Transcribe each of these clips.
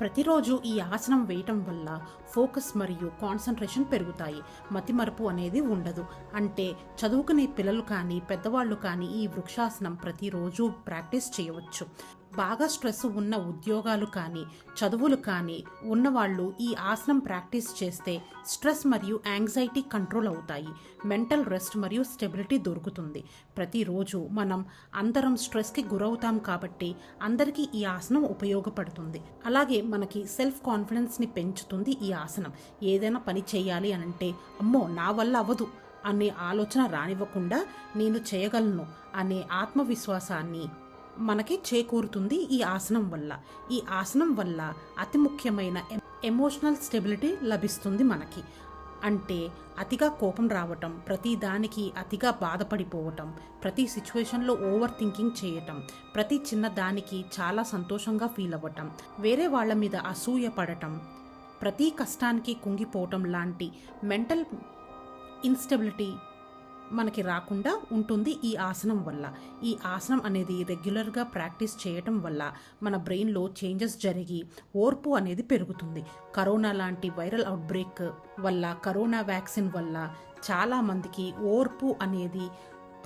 ప్రతిరోజు ఈ ఆసనం వేయటం వల్ల ఫోకస్ మరియు కాన్సన్ట్రేషన్ పెరుగుతాయి. మతిమరుపు అనేది ఉండదు. అంటే చదువుకునే పిల్లలు కానీ పెద్దవాళ్ళు కానీ ఈ వృక్షాసనం ప్రతిరోజు ప్రాక్టీస్ చేయవచ్చు. బాగా స్ట్రెస్ ఉన్న ఉద్యోగాలు కానీ చదువులు కానీ ఉన్నవాళ్ళు ఈ ఆసనం ప్రాక్టీస్ చేస్తే స్ట్రెస్ మరియు యాంగ్జైటీ కంట్రోల్ అవుతాయి. మెంటల్ రెస్ట్ మరియు స్టెబిలిటీ దొరుకుతుంది. ప్రతిరోజు మనం అందరం స్ట్రెస్కి గురవుతాం కాబట్టి అందరికీ ఈ ఆసనం ఉపయోగపడుతుంది. అలాగే మనకి సెల్ఫ్ కాన్ఫిడెన్స్ని పెంచుతుంది ఈ ఆసనం. ఏదైనా పని చేయాలి అని అంటే అమ్మో నా వల్ల అవ్వదు అనే ఆలోచన రానివ్వకుండా నేను చేయగలను అనే ఆత్మవిశ్వాసాన్ని మనకి చేకూరుతుంది ఈ ఆసనం వల్ల. ఈ ఆసనం వల్ల అతి ముఖ్యమైన ఎమోషనల్ స్టెబిలిటీ లభిస్తుంది మనకి. అంటే అతిగా కోపం రావటం ప్రతి దానికి అతిగా బాధపడిపోవటం ప్రతి సిచ్యువేషన్లో ఓవర్ థింకింగ్ చేయటం ప్రతి చిన్న దానికి చాలా సంతోషంగా ఫీల్ అవ్వటం వేరే వాళ్ళ మీద అసూయ పడటం ప్రతి కష్టానికి కుంగిపోవటం లాంటి మెంటల్ ఇన్స్టెబిలిటీ మనకి రాకుండా ఉంటుంది ఈ ఆసనం వల్ల. ఈ ఆసనం అనేది రెగ్యులర్గా ప్రాక్టీస్ చేయటం వల్ల మన బ్రెయిన్లో చేంజెస్ జరిగి ఓర్పు అనేది పెరుగుతుంది. కరోనా లాంటి వైరల్ అవుట్బ్రేక్ వల్ల కరోనా వ్యాక్సిన్ వల్ల చాలామందికి ఓర్పు అనేది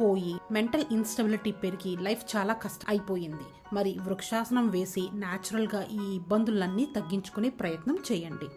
పోయి మెంటల్ ఇన్స్టెబిలిటీ పెరిగి లైఫ్ చాలా కష్టం అయిపోయింది. మరి వృక్షాసనం వేసి న్యాచురల్గా ఈ ఇబ్బందులన్నీ తగ్గించుకునే ప్రయత్నం చేయండి.